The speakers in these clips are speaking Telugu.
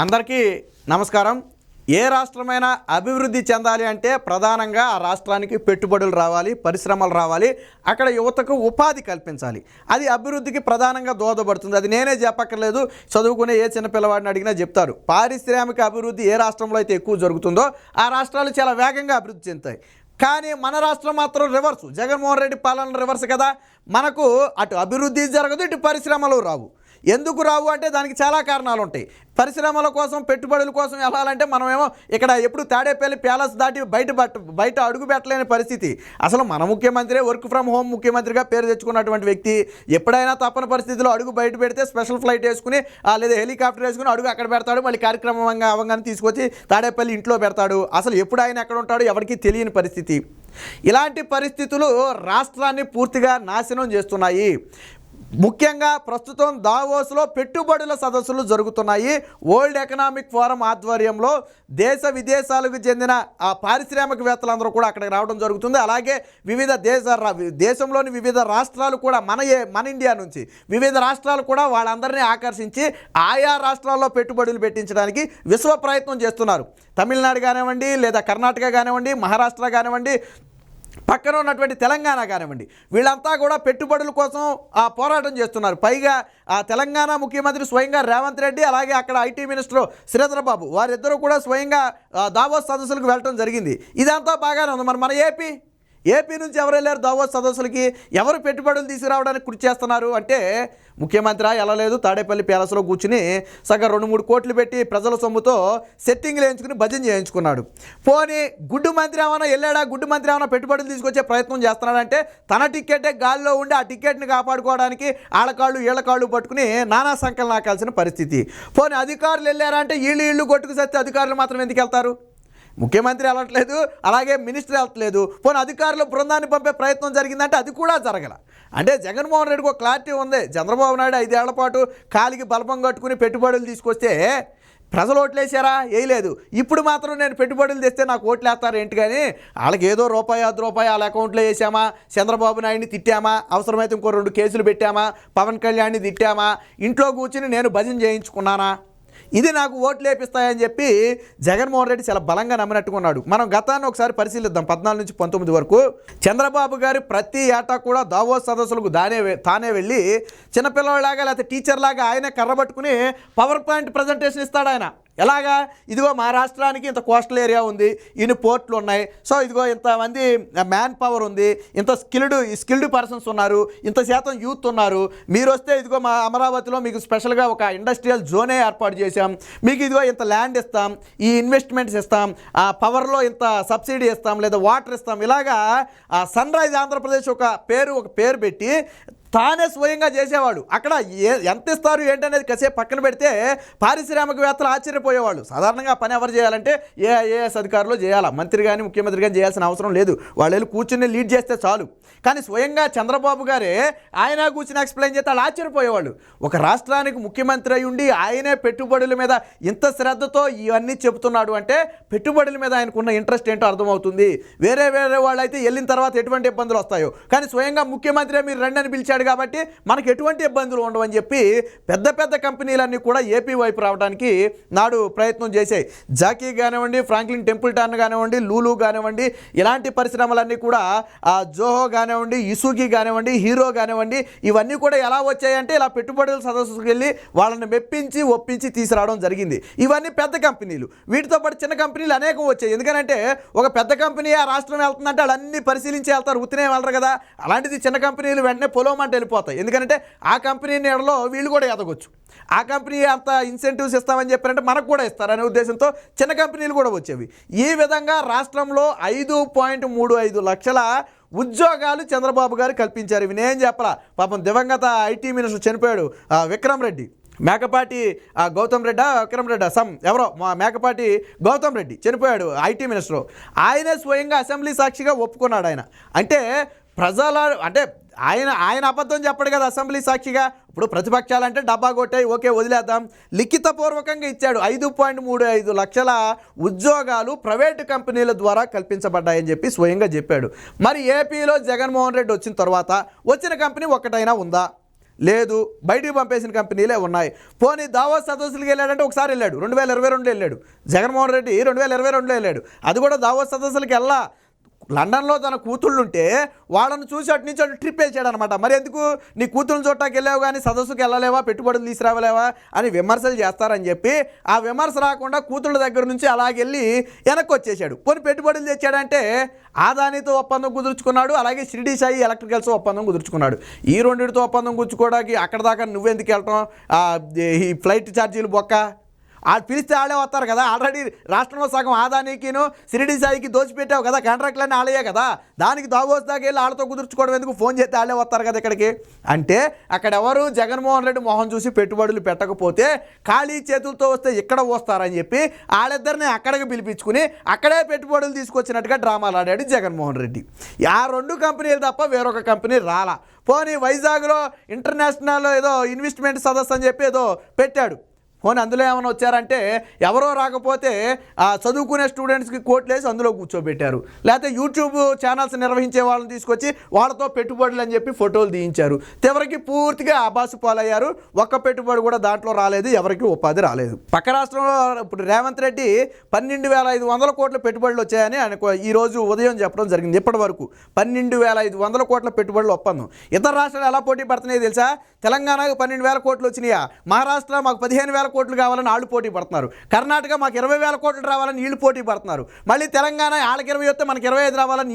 అందరికీ నమస్కారం. ఏ రాష్ట్రమైనా అభివృద్ధి చెందాలి అంటే ప్రధానంగా ఆ రాష్ట్రానికి పెట్టుబడులు రావాలి పరిశ్రమలు రావాలి అక్కడ యువతకు ఉపాధి కల్పించాలి. అది అభివృద్ధికి ప్రధానంగా దోహదపడుతుంది. అది నేనే చెప్పక్కర్లేదు. చదువుకునే ఏ చిన్నపిల్లవాడిని అడిగినా చెప్తారు. పారిశ్రామిక అభివృద్ధి ఏ రాష్ట్రంలో అయితే ఎక్కువ జరుగుతుందో ఆ రాష్ట్రాలు చాలా వేగంగా అభివృద్ధి చెందుతాయి. కానీ మన రాష్ట్రం మాత్రం రివర్స్ జగన్మోహన్ రెడ్డి పాలన రివర్స్ కదా. మనకు అటు అభివృద్ధి జరగదు ఇటు పరిశ్రమలు రావు. ఎందుకు రావు అంటే దానికి చాలా కారణాలు ఉంటాయి పరిశ్రమల కోసం పెట్టుబడుల కోసం వెళ్ళాలంటే మనమేమో ఇక్కడ ఎప్పుడు తాడేపల్లి ప్యాలెస్ దాటి బయట బట్ట బయట అడుగు పెట్టలేని పరిస్థితి. అసలు మన ముఖ్యమంత్రి వర్క్ ఫ్రమ్ హోమ్ ముఖ్యమంత్రిగా పేరు తెచ్చుకున్నటువంటి వ్యక్తి ఎప్పుడైనా తప్పని పరిస్థితిలో అడుగు బయట పెడితే స్పెషల్ ఫ్లైట్ వేసుకుని లేదా హెలికాప్టర్ వేసుకుని అడుగు అక్కడ పెడతాడు మళ్ళీ కార్యక్రమంగా అవంగానే తీసుకొచ్చి తాడేపల్లి ఇంట్లో పెడతాడు. అసలు ఎప్పుడు ఆయన ఎక్కడ ఉంటాడో ఎవరికి తెలియని పరిస్థితి. ఇలాంటి పరిస్థితులు రాష్ట్రాన్ని పూర్తిగా నాశనం చేస్తున్నాయి. ముఖ్యంగా ప్రస్తుతం దావోస్లో పెట్టుబడుల సదస్సులు జరుగుతున్నాయి. వరల్డ్ ఎకనామిక్ ఫోరం ఆధ్వర్యంలో దేశ విదేశాలకు చెందిన ఆ పారిశ్రామికవేత్తలందరూ కూడా అక్కడికి రావడం జరుగుతుంది. అలాగే వివిధ దేశ రా- దేశంలోని వివిధ రాష్ట్రాలు కూడా మన ఏ- మన ఇండియా నుంచి వివిధ రాష్ట్రాలు కూడా వాళ్ళందరినీ ఆకర్షించి ఆయా రాష్ట్రాల్లో పెట్టుబడులు పెట్టించడానికి విశ్వ ప్రయత్నం చేస్తున్నారు. తమిళనాడు కానివ్వండి లేదా కర్ణాటక కానివ్వండి మహారాష్ట్ర కానివ్వండి పక్కన ఉన్నటువంటి తెలంగాణ కానివ్వండి వీళ్ళంతా కూడా పెట్టుబడుల కోసం ఆ పోరాటం చేస్తున్నారు. పైగా ఆ తెలంగాణ ముఖ్యమంత్రి స్వయంగా రేవంత్ రెడ్డి అలాగే అక్కడ ఐటీ మినిస్టర్ శ్రీధరబాబు వారిద్దరూ కూడా స్వయంగా దావోస్ సదస్సులకు వెళ్ళడం జరిగింది. ఇదంతా బాగానే ఉంది. మరి మన ఏపీ? ఏపీ నుంచి ఎవరు వెళ్ళారు? దావోస్ సదస్సులకి ఎవరు పెట్టుబడులు తీసుకురావడానికి కృషి చేస్తున్నారు? అంటే ముఖ్యమంత్రి వెళ్ళలేదు. తాడేపల్లి ప్యాలెస్లో కూర్చుని సగం రెండు మూడు కోట్లు పెట్టి ప్రజల సొమ్ముతో సెట్టింగ్లు వేయించుకుని భజన చేయించుకున్నాడు. పోనీ గుడ్డు మంత్రి ఏమైనా వెళ్ళాడా? గుడ్డు మంత్రి ఏమైనా పెట్టుబడులు తీసుకొచ్చే ప్రయత్నం చేస్తున్నాడంటే తన టిక్కెటే గాల్లో ఉండి ఆ టిక్కెట్ని కాపాడుకోవడానికి ఆళ్ళకాళ్ళు ఈళ్ళకాళ్ళు పట్టుకుని నానా సంకలనాకాల్సిన పరిస్థితి. పోనీ అధికారులు వెళ్ళారంటే వీళ్ళు ఇళ్ళు కొట్టుకు సత్తే అధికారులు మాత్రం ఎందుకు వెళ్తారు? ముఖ్యమంత్రి వెళ్ళట్లేదు అలాగే మినిస్టర్ వెళ్ళట్లేదు. పోనీ అధికారులు బృందాన్ని పంపే ప్రయత్నం జరిగిందంటే అది కూడా జరగల. అంటే జగన్మోహన్ రెడ్డికి ఒక క్లారిటీ ఉంది. చంద్రబాబు నాయుడు ఐదేళ్ళ పాటు కాలికి బలపం కట్టుకుని పెట్టుబడులు తీసుకొస్తే ప్రజలు ఓట్లేసారా? వేయలేదు. ఇప్పుడు మాత్రం నేను పెట్టుబడులు తెస్తే నాకు ఓట్లు వేస్తారు ఏంటి కానీ వాళ్ళకి ఏదో రూపాయి అర్ధ రూపాయి వాళ్ళ అకౌంట్లో వేసామా? చంద్రబాబు నాయుడిని తిట్టామా? అవసరమైతే ఇంకో రెండు కేసులు పెట్టామా? పవన్ కళ్యాణ్ని తిట్టామా? ఇంట్లో కూర్చుని నేను భజన చేయించుకున్నానా? ఇది నాకు ఓట్లు వేపిస్తాయని చెప్పి జగన్మోహన్ రెడ్డి చాలా బలంగా నమ్మినట్టుకున్నాడు. మనం గతాన్ని ఒకసారి పరిశీలిద్దాం. పద్నాలుగు నుంచి పంతొమ్మిది వరకు చంద్రబాబు గారు ప్రతి ఏటా కూడా దావో సదస్సులకు దానే తానే వెళ్ళి చిన్నపిల్లలాగా లేకపోతే టీచర్ లాగా ఆయనే కర్రబట్టుకుని పవర్ పాయింట్ ప్రజెంటేషన్ ఇస్తాడు ఆయన. ఎలాగా? ఇదిగో మా రాష్ట్రానికి ఇంత కోస్టల్ ఏరియా ఉంది ఇన్ని పోర్ట్లు ఉన్నాయి. సో ఇదిగో ఇంతమంది మ్యాన్ పవర్ ఉంది ఇంత స్కిల్డ్ స్కిల్డ్ పర్సన్స్ ఉన్నారు ఇంత శాతం యూత్ ఉన్నారు. మీరు వస్తే ఇదిగో మా అమరావతిలో మీకు స్పెషల్గా ఒక ఇండస్ట్రియల్ జోనే ఏర్పాటు చేశాం. మీకు ఇదిగో ఇంత ల్యాండ్ ఇస్తాం ఈ ఇన్వెస్ట్మెంట్స్ ఇస్తాం ఆ పవర్లో ఇంత సబ్సిడీ ఇస్తాం లేదా వాటర్ ఇస్తాం. ఇలాగా ఆ సన్ రైజ్ ఆంధ్రప్రదేశ్ ఒక పేరు ఒక పేరు పెట్టి తానే స్వయంగా చేసేవాడు. అక్కడ ఏ ఎంత ఇస్తారు ఏంటనేది కాసేపు పక్కన పెడితే పారిశ్రామికవేత్తలు ఆశ్చర్యపోయేవాళ్ళు. సాధారణంగా పని ఎవరు చేయాలంటే ఏ ఐఏఎస్ అధికారులు చేయాలా. మంత్రి కానీ ముఖ్యమంత్రి కానీ చేయాల్సిన అవసరం లేదు. వాళ్ళు వెళ్ళి కూర్చుని లీడ్ చేస్తే చాలు. కానీ స్వయంగా చంద్రబాబు గారే ఆయన కూర్చుని ఎక్స్ప్లెయిన్ చేస్తే వాళ్ళు ఆశ్చర్యపోయేవాళ్ళు. ఒక రాష్ట్రానికి ముఖ్యమంత్రి అయి ఉండి ఆయనే పెట్టుబడుల మీద ఇంత శ్రద్ధతో ఇవన్నీ చెబుతున్నాడు అంటే పెట్టుబడుల మీద ఆయనకున్న ఇంట్రెస్ట్ ఏంటో అర్థమవుతుంది. వేరే వేరే వాళ్ళు అయితే వెళ్ళిన తర్వాత ఎటువంటి ఇబ్బందులు వస్తాయో. కానీ స్వయంగా ముఖ్యమంత్రి మీరు రండి అని పిలిచాడు కాబట్టి మనకు ఎటువంటి ఇబ్బందులు ఉండవని చెప్పి పెద్ద పెద్ద కంపెనీలన్నీ కూడా ఏపీ వైపు రావడానికి నాడు ప్రయత్నం చేశాయి. జాకీ కానివ్వండి ఫ్రాంక్లిన్ టెంపుల్టన్ కానివ్వండి లూలు కానివ్వండి ఇలాంటి పరిశ్రమలన్నీ కూడా ఆ జోహో కానివ్వండి ఇసుకి కానివ్వండి హీరో కానివ్వండి ఇవన్నీ కూడా ఎలా వచ్చాయంటే ఇలా పెట్టుబడుల సదస్సుకు వెళ్ళి వాళ్ళని మెప్పించి ఒప్పించి తీసుకురావడం జరిగింది. ఇవన్నీ పెద్ద కంపెనీలు. వీటితో పాటు చిన్న కంపెనీలు అనేకం వచ్చాయి. ఎందుకంటే ఒక పెద్ద కంపెనీ ఆ రాష్ట్రం వెళ్తుందంటే వాళ్ళు అన్ని పరిశీలించి వెళ్తారు ఉత్తినే వెళ్ళరు కదా. అలాంటిది చిన్న కంపెనీలు వెంటనే అంటే వెళ్ళిపోతాయి. ఎందుకంటే ఆ కంపెనీ నీడలో వీళ్ళు కూడా ఎదగొచ్చు. ఆ కంపెనీ అంత ఇన్సెంటివ్స్ ఇస్తామని చెప్పారంటే మనకు కూడా ఇస్తారనే ఉద్దేశంతో చిన్న కంపెనీలు కూడా వచ్చేవి. ఈ విధంగా రాష్ట్రంలో ఐదు పాయింట్ మూడు ఐదు లక్షల ఉద్యోగాలు చంద్రబాబు గారు కల్పించారు. ఇవి నేను చెప్పరా పాపం దివంగత ఐటీ మినిస్టర్ చనిపోయాడు విక్రమ్ రెడ్డి. మేకపాటి గౌతమ్ రెడ్డా విక్రమ్ రెడ్డా సమ్ ఎవరో మా మేకపాటి గౌతమ్ రెడ్డి చనిపోయాడు ఐటీ మినిస్టర్. ఆయనే స్వయంగా అసెంబ్లీ సాక్షిగా ఒప్పుకున్నాడు ఆయన. అంటే ప్రజల అంటే ఆయన ఆయన అబద్ధం చెప్పడు కదా అసెంబ్లీ సాక్షిగా. ఇప్పుడు ప్రతిపక్షాలంటే డబ్బా కొట్టాయి ఓకే వదిలేద్దాం. లిఖితపూర్వకంగా ఇచ్చాడు. ఐదు పాయింట్ మూడు ఐదు లక్షల ఉద్యోగాలు ప్రైవేటు కంపెనీల ద్వారా కల్పించబడ్డాయని చెప్పి స్వయంగా చెప్పాడు. మరి ఏపీలో జగన్మోహన్ రెడ్డి వచ్చిన తర్వాత వచ్చిన కంపెనీ ఒక్కటైనా ఉందా? లేదు. బయటికి పంపేసిన కంపెనీలే ఉన్నాయి. పోనీ దావో సదస్సులకు వెళ్ళాడంటే ఒకసారి వెళ్ళాడు. రెండు వేల ఇరవై రెండులో వెళ్ళాడు. జగన్మోహన్ రెడ్డి రెండు వేల ఇరవై రెండులో వెళ్ళాడు. అది కూడా దావో సదస్సులకు వెళ్ళా. లండన్లో తన కూతుళ్ళుంటే వాళ్ళని చూసి అటు నుంచి అటు ట్రిప్ వేసాడు అనమాట మరి ఎందుకు? నీ కూతురుని చూడటానికి వెళ్ళావు కానీ సదస్సుకి వెళ్ళలేవా? పెట్టుబడులు తీసుకురావలేవా? అని విమర్శలు చేస్తారని చెప్పి ఆ విమర్శ రాకుండా కూతుళ్ళ దగ్గర నుంచి అలాగెళ్ళి వెనక్కి వచ్చేసాడు కొన్ని పెట్టుబడులు తెచ్చాడంటే ఆదానితో ఒప్పందం కుదుర్చుకున్నాడు అలాగే షిరిడి సాయి ఎలక్ట్రికల్స్ ఒప్పందం కుదుర్చుకున్నాడు. ఈ రెండింటితో ఒప్పందం కుదుర్చుకోవడానికి అక్కడ దాకా నువ్వెందుకు వెళ్ళటం ఈ ఫ్లైట్ ఛార్జీలు బొక్క? వాళ్ళు పిలిస్తే ఆడే వస్తారు కదా. ఆల్రెడీ రాష్ట్రంలో సగం ఆదానీకిను సిరిడి సాయికి దోచిపెట్టావు కదా. కాంట్రాక్ట్లన్నీ ఆలయే కదా. దానికి దాగోస్ దాకా వెళ్ళి వాళ్ళతో కుదుర్చుకోవడం ఎందుకు? ఫోన్ చేస్తే ఆడే వస్తారు కదా ఇక్కడికి. అంటే అక్కడ ఎవరు జగన్మోహన్ రెడ్డి మొహం చూసి పెట్టుబడులు పెట్టకపోతే ఖాళీ చేతులతో వస్తే ఇక్కడ వస్తారని చెప్పి వాళ్ళిద్దరిని అక్కడికి పిలిపించుకుని అక్కడే పెట్టుబడులు తీసుకొచ్చినట్టుగా డ్రామాలు ఆడాడు జగన్మోహన్ రెడ్డి. ఆ రెండు కంపెనీలు తప్ప వేరొక కంపెనీ రాలా. పోనీ వైజాగ్లో ఇంటర్నేషనల్ ఏదో ఇన్వెస్ట్మెంట్ సదస్సు అని చెప్పి ఏదో పెట్టాడు. పోనీ అందులో ఏమైనా వచ్చారంటే ఎవరో రాకపోతే ఆ చదువుకునే స్టూడెంట్స్కి కోట్లేసి అందులో కూర్చోబెట్టారు. లేకపోతే యూట్యూబ్ ఛానల్స్ నిర్వహించే వాళ్ళని తీసుకొచ్చి వాళ్ళతో పెట్టుబడులు అని చెప్పి ఫోటోలు తీయించారు. చివరికి పూర్తిగా ఆబాసు పాలయ్యారు. ఒక్క పెట్టుబడి కూడా దాంట్లో రాలేదు ఎవరికి ఉపాధి రాలేదు. పక్క రాష్ట్రంలో ఇప్పుడు రేవంత్ రెడ్డి పన్నెండు వేల ఐదు వందల కోట్ల పెట్టుబడులు వచ్చాయని ఆయన ఈరోజు ఉదయం చెప్పడం జరిగింది. ఇప్పటి వరకు పన్నెండు వేల ఐదు వందల కోట్ల పెట్టుబడులు ఒప్పందం. ఇతర రాష్ట్రాలు ఎలా పోటీ పడుతున్నాయో తెలుసా? తెలంగాణకు పన్నెండు వేల కోట్లు వచ్చినాయా? మహారాష్ట్ర మాకు పదిహేను వేల కోట్లు కావాలని వాళ్ళు పోటీ పడుతున్నారు. కర్ణాటక మాకు ఇరవై వేల కోట్లు రావాలని వీళ్ళు పోటీ పడుతున్నారు. మళ్ళీ తెలంగాణ వాళ్ళకి ఇరవై వస్తే మనకి ఇరవై ఐదు రావాలని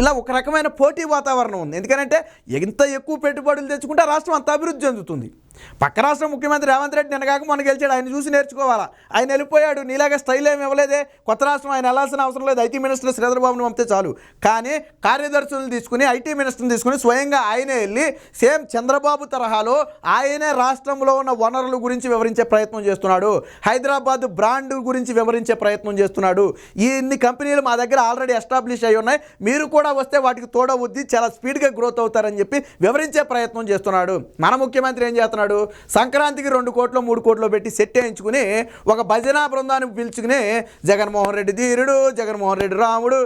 ఇలా ఒక రకమైన పోటీ వాతావరణం ఉంది. ఎందుకంటే ఎంత ఎక్కువ పెట్టుబడులు తెచ్చుకుంటే రాష్ట్రం అంత అభివృద్ధి చెందుతుంది. పక్క రాష్ట్ర ముఖ్యమంత్రి రేవంత్ రెడ్డి నిన్నగాక మొన్న గెలిచాడు. ఆయన చూసి నేర్చుకోవాలా? ఆయన వెళ్ళిపోయాడు. నీలాగా స్టైల్ ఏమి ఇవ్వలేదే. కొత్త రాష్ట్రం ఆయన వెళ్ళాల్సిన అవసరం లేదు. ఐటీ మినిస్టర్ శ్రీధర్ బాబుని పంపితే చాలు. కానీ కార్యదర్శులను తీసుకుని ఐటీ మినిస్టర్ని తీసుకుని స్వయంగా ఆయనే వెళ్ళి సేమ్ చంద్రబాబు తరహాలో ఆయనే రాష్ట్రంలో ఉన్న వనరుల గురించి వివరించే ప్రయత్నం చేస్తున్నాడు. హైదరాబాద్ బ్రాండ్ గురించి వివరించే ప్రయత్నం చేస్తున్నాడు. ఈ ఇన్ని కంపెనీలు మా దగ్గర ఆల్రెడీ ఎస్టాబ్లిష్ అయి ఉన్నాయి. మీరు కూడా వస్తే వాటికి తోడవుద్ది చాలా స్పీడ్గా గ్రోత్ అవుతారని చెప్పి వివరించే ప్రయత్నం చేస్తున్నాడు. మన ముఖ్యమంత్రి ఏం చేస్తున్నాడు? సంక్రాంతికి రెండు కోట్లు మూడు కోట్లు పెట్టి సెట్ వేయించుకుని ఒక భజన బృందాన్ని పిలుచుకుని జగన్మోహన్ రెడ్డి ధీరుడు జగన్మోహన్ రెడ్డి రాముడు.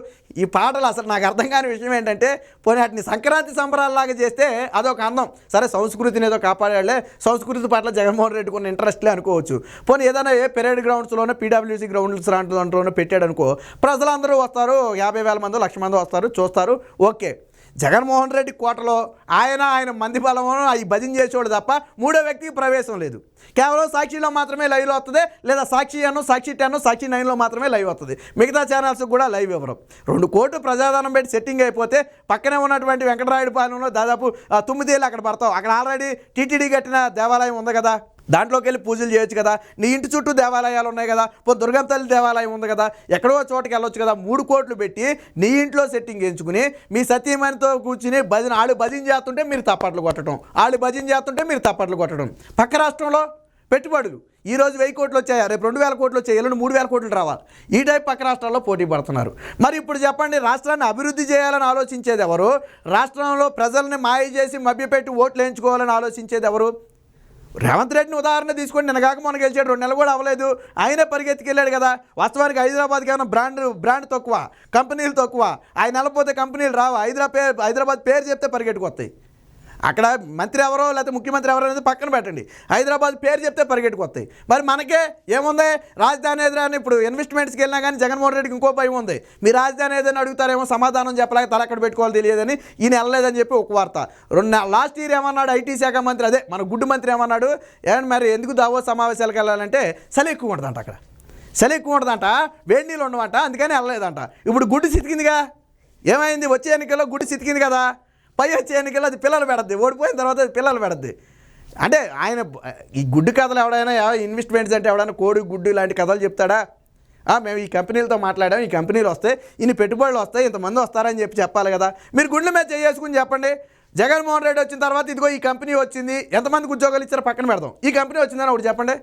ఈ పాటలు అసలు నాకు అర్థం కాని విషయం ఏంటంటే పోనీ వాటిని సంక్రాంతి సంబరాల్లాగా చేస్తే అదొక అందం. సరే సంస్కృతిని ఏదో కాపాడాలే సంస్కృతి పట్ల జగన్మోహన్ రెడ్డి కొన్ని ఇంట్రెస్ట్లే అనుకోవచ్చు. పోనీ ఏదైనా ఏ పెరేడ్ గ్రౌండ్స్లోనే పీడబ్ల్యూసీ గ్రౌండ్స్ లాంటి దాంట్లోనే పెట్టాడు అనుకో ప్రజలందరూ వస్తారు. యాభై వేల మంది లక్ష మంది వస్తారు చూస్తారు. ఓకే. జగన్మోహన్ రెడ్డి కోటలో ఆయన ఆయన మంది బలము ఈ భజన చేసేవాడు తప్ప మూడో వ్యక్తికి ప్రవేశం లేదు. కేవలం సాక్షిలో మాత్రమే లైవ్లో వస్తుంది లేదా సాక్షి అను సాక్షి టెన్ సాక్షి నైన్లో మాత్రమే లైవ్ వస్తుంది మిగతా ఛానల్స్ కూడా లైవ్ ఇవ్వరు. రెండు కోట్లు ప్రజాదానం పెట్టి సెట్టింగ్ అయిపోతే పక్కనే ఉన్నటువంటి వెంకటరాయుడు పాలెంలో దాదాపు ఆ, తొమ్మిదేళ్ళు అక్కడ పడతావు. అక్కడ ఆల్రెడీ టీటీడీ కట్టిన దేవాలయం ఉంది కదా. దాంట్లోకి వెళ్ళి పూజలు చేయొచ్చు కదా. నీ ఇంటి చుట్టూ దేవాలయాలు ఉన్నాయి కదా. పో దుర్గం తల్లి దేవాలయం ఉంది కదా. ఎక్కడో చోటుకి వెళ్ళొచ్చు కదా. మూడు కోట్లు పెట్టి నీ ఇంట్లో సెట్టింగ్ ఎంచుకుని మీ సతీమణితో కూర్చుని భజన వాళ్ళు భజన చేస్తుంటే మీరు తప్పట్లు కొట్టడం. వాళ్ళు భజన చేస్తుంటే మీరు తప్పట్లు కొట్టడం. పక్క రాష్ట్రంలో పెట్టుబడులు. ఈరోజు వెయ్యి కోట్లు వచ్చాయా? రేపు రెండు వేల కోట్లు వచ్చాయి? ఎల్లుండి మూడు వేల కోట్లు రావాలి. ఈ టైప్ పక్క రాష్ట్రాల్లో పోటీ పడుతున్నారు. మరి ఇప్పుడు చెప్పండి రాష్ట్రాన్ని అభివృద్ధి చేయాలని ఆలోచించేది ఎవరు? రాష్ట్రంలో ప్రజల్ని మాయ చేసి మభ్యపెట్టి ఓట్లు వేయించుకోవాలని ఆలోచించేది ఎవరు? రేవంత్ రెడ్డిని ఉదాహరణ తీసుకొని నిన్నగాక మొన్న గెలిచాడు. రెండు నెలలు కూడా అవ్వలేదు. ఆయనే పరిగెత్తుకెళ్ళాడు కదా. వాస్తవానికి హైదరాబాద్ ఏమైనా బ్రాండ్ బ్రాండ్ తక్కువ కంపెనీలు తక్కువ. ఆయన నెలపోతే కంపెనీలు రావు. హైదరాబాద్ పేరు హైదరాబాద్ పేరు చెప్తే పరిగెట్టుకొస్తాయి. అక్కడ మంత్రి ఎవరో లేకపోతే ముఖ్యమంత్రి ఎవరో అనేది పక్కన పెట్టండి. హైదరాబాద్ పేరు చెప్తే పరిగెట్టుకొస్తాయి. మరి మనకే ఏముంది? రాజధాని ఎదురని ఇప్పుడు ఇన్వెస్ట్మెంట్స్కి వెళ్ళినా కానీ జగన్మోహన్ రెడ్డికి ఇంకో భయం ఉంది. మీ రాజధాని ఏదైనా అడుగుతారేమో సమాధానం చెప్పలేక తల అక్కడ పెట్టుకోవాలి తెలియదని ఈయన వెళ్ళలేదని చెప్పి ఒక వార్త. రెండు లాస్ట్ ఇయర్ ఏమన్నాడు ఐటీ శాఖ మంత్రి? అదే మన గుడ్డు మంత్రి ఏమన్నాడు? ఏమన్నా మరి ఎందుకు దావో సమావేశాలకు వెళ్ళాలంటే చలి ఎక్కువ ఉంటుందంట అక్కడ. చలి ఎక్కువ ఉంటుందంట వేడి నీళ్ళు ఉండమంట అందుకని వెళ్ళలేదంట. ఇప్పుడు గుడ్డు సితికిందిగా? ఏమైంది? వచ్చే ఎన్నికల్లో గుడ్డు సితికింది కదా? పై వచ్చే ఎన్నికల్లో అది పిల్లలు పెడద్ది. ఓడిపోయిన తర్వాత అది పిల్లలు పెడద్ది. అంటే ఆయన ఈ గుడ్డు కథలు ఎవడైనా ఇన్వెస్ట్మెంట్స్ అంటే ఎవడైనా కోడి గుడ్డు ఇలాంటి కథలు చెప్తాడా? మేము ఈ కంపెనీలతో మాట్లాడాం. ఈ కంపెనీలు వస్తాయి ఇన్ని పెట్టుబడులు వస్తాయి ఇంతమంది వస్తారని చెప్పి చెప్పాలి కదా. మీరు గుండెల మీద చేసుకుని చెప్పండి. జగన్మోహన్ రెడ్డి వచ్చిన తర్వాత ఇదిగో ఈ కంపెనీ వచ్చింది. ఎంతమందికి ఉద్యోగాలు ఇచ్చారో పక్కన పెడదాం. ఈ కంపెనీ వచ్చిందని ఒకటి చెప్పండి.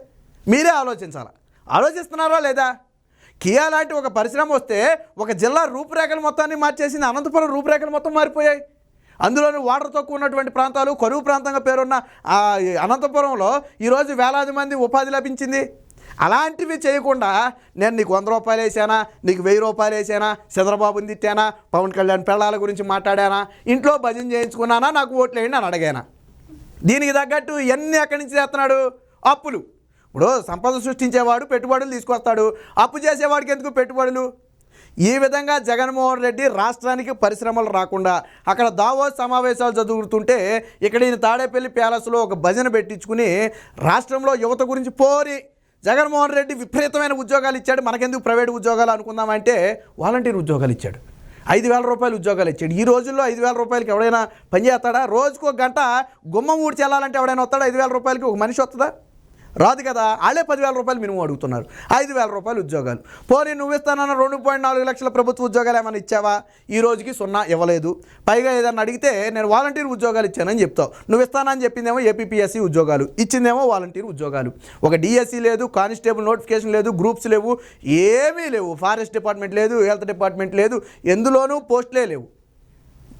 మీరే ఆలోచించాలి? ఆలోచిస్తున్నారా లేదా? కియా లాంటి ఒక పరిశ్రమ వస్తే ఒక జిల్లా రూపురేఖలు మొత్తాన్ని మార్చేసింది అనంతపురం రూపురేఖలు మొత్తం మారిపోయాయి. అందులోని వాటర్ తక్కువ ఉన్నటువంటి ప్రాంతాలు కరువు ప్రాంతంగా పేరున్న ఆ అనంతపురంలో ఈరోజు వేలాది మంది ఉపాధి లభించింది. అలాంటివి చేయకుండా నేను నీకు వంద రూపాయలు వేసానా నీకు వెయ్యి రూపాయలు వేసానా చంద్రబాబుని తిట్టానా పవన్ కళ్యాణ్ పిల్లల గురించి మాట్లాడానా ఇంట్లో భజన చేయించుకున్నానా నాకు ఓట్లు వేయండి అని అడిగానా. దీనికి తగ్గట్టు ఇవన్నీ ఎక్కడి నుంచి చేస్తున్నాడు అప్పులు. ఇప్పుడు సంపద సృష్టించేవాడు పెట్టుబడులు తీసుకొస్తాడు. అప్పు చేసేవాడికి ఎందుకు పెట్టుబడులు? ఈ విధంగా జగన్మోహన్ రెడ్డి రాష్ట్రానికి పరిశ్రమలు రాకుండా అక్కడ దావో సమావేశాలు జరుగుతుంటే ఇక్కడ ఈయన తాడేపల్లి ప్యాలెస్లో ఒక భజన పెట్టించుకుని రాష్ట్రంలో యువత గురించి పోరి జగన్మోహన్ రెడ్డి విపరీతమైన ఉద్యోగాలు ఇచ్చాడు. మనకెందుకు ప్రైవేట్ ఉద్యోగాలు అనుకుందామంటే వాలంటీర్ ఉద్యోగాలు ఇచ్చాడు. ఐదు వేల రూపాయలు ఉద్యోగాలు ఇచ్చాడు. ఈ రోజుల్లో ఐదు వేల రూపాయలకి ఎవడైనా పనిచేస్తాడా రోజుకు ఒక గంట గుమ్మం ఊడ్చి వెళ్ళాలంటే ఎవడైనా వస్తాడా? ఐదు వేల రూపాయలకి ఒక మనిషి వస్తుందా? రాదు కదా? వాళ్ళే పదివేల రూపాయలు మినిమం అడుగుతున్నారు. ఐదు వేల రూపాయలు ఉద్యోగాలు. పోనీ నువ్వు ఇస్తానన్న రెండు పాయింట్ నాలుగు లక్షల ప్రభుత్వ ఉద్యోగాలు ఏమైనా ఇచ్చావా? ఈ రోజుకి సున్నా ఇవ్వలేదు. పైగా ఏదన్నా అడిగితే నేను వాలంటీర్ ఉద్యోగాలు ఇచ్చానని చెప్తావు. నువ్వు ఇస్తానని చెప్పిందేమో ఏపీఎస్సీ ఉద్యోగాలు. ఇచ్చిందేమో వాలంటీర్ ఉద్యోగాలు. ఒక డిఎస్సీ లేదు కానిస్టేబుల్ నోటిఫికేషన్ లేదు గ్రూప్స్ లేవు ఏమీ లేవు. ఫారెస్ట్ డిపార్ట్మెంట్ లేదు హెల్త్ డిపార్ట్మెంట్ లేదు ఎందులోనూ పోస్టులే లేవు.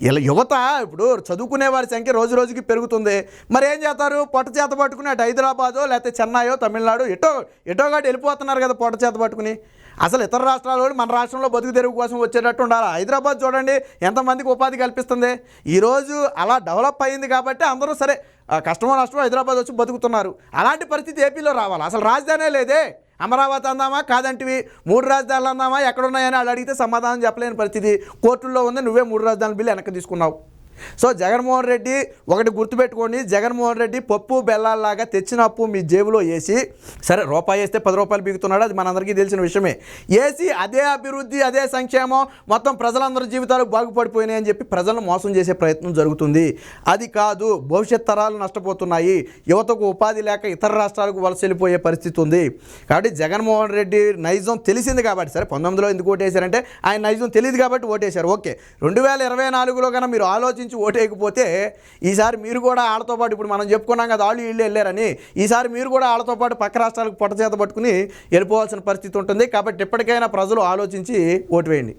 ఇలా యువత ఇప్పుడు చదువుకునే వారి సంఖ్య రోజు రోజుకి పెరుగుతుంది. మరి ఏం చేస్తారు? పొట్ట చేత పట్టుకుని అటు హైదరాబాదో లేకపోతే చెన్నైయో తమిళనాడు ఎటో ఎటోగాటి వెళ్ళిపోతున్నారు కదా పొట్ట చేత పట్టుకుని. అసలు ఇతర రాష్ట్రాల వాళ్ళు మన రాష్ట్రంలో బతుకు తెరుగు కోసం వచ్చేటట్టు ఉండాలి? హైదరాబాద్ చూడండి ఎంతమందికి ఉపాధి కల్పిస్తుంది. ఈరోజు అలా డెవలప్ అయింది కాబట్టి అందరూ సరే ఆ, కష్టమో నష్టమో హైదరాబాద్ వచ్చి బతుకుతున్నారు. అలాంటి పరిస్థితి ఏపీలో రావాలి? అసలు రాజధానే లేదే. అమరావతి అందామా? కాదంటివి. మూడు రాజధానులు అందామా? ఎక్కడున్నాయని వాళ్ళు అడిగితే సమాధానం చెప్పలేని పరిస్థితి. కోర్టుల్లో ఉంది నువ్వే మూడు రాజధానుల బిల్లు వెనక్కి తీసుకున్నావు. సో జగన్మోహన్ రెడ్డి ఒకటి గుర్తుపెట్టుకోండి జగన్మోహన్ రెడ్డి పప్పు బెల్లాల్లాగా తెచ్చిన అప్పు మీ జేబులో వేసి సరే రూపాయి వేస్తే పది రూపాయలు బిగుతున్నాడు అది మనందరికీ తెలిసిన విషయమే. వేసి అదే అభివృద్ధి అదే సంక్షేమం మొత్తం ప్రజలందరి జీవితాలు బాగుపడిపోయినాయి అని చెప్పి ప్రజలను మోసం చేసే ప్రయత్నం జరుగుతుంది. అది కాదు భవిష్యత్ తరాలు నష్టపోతున్నాయి. యువతకు ఉపాధి లేక ఇతర రాష్ట్రాలకు వలస వెళ్ళిపోయే పరిస్థితి ఉంది. కాబట్టి జగన్మోహన్ రెడ్డి నైజం తెలిసింది కాబట్టి సరే పంతొమ్మిదిలో ఎందుకు ఓటేశారంటే ఆయన నైజం తెలియదు కాబట్టి ఓటేశారు. ఓకే రెండు వేల ఇరవై నాలుగులో కన్నా మీరు ఆలోచించి ఓటేయకపోతే ఈసారి మీరు కూడా వాళ్ళతో పాటు ఇప్పుడు మనం చెప్పుకున్నాం కదా వాళ్ళు వీళ్ళు వెళ్ళారని ఈసారి మీరు కూడా వాళ్ళతో పాటు పక్క రాష్ట్రాలకు పొట్టచేత పట్టుకుని వెళ్ళిపోవాల్సిన పరిస్థితి ఉంటుంది. కాబట్టి ఎప్పటికైనా ప్రజలు ఆలోచించి ఓటు వేయండి.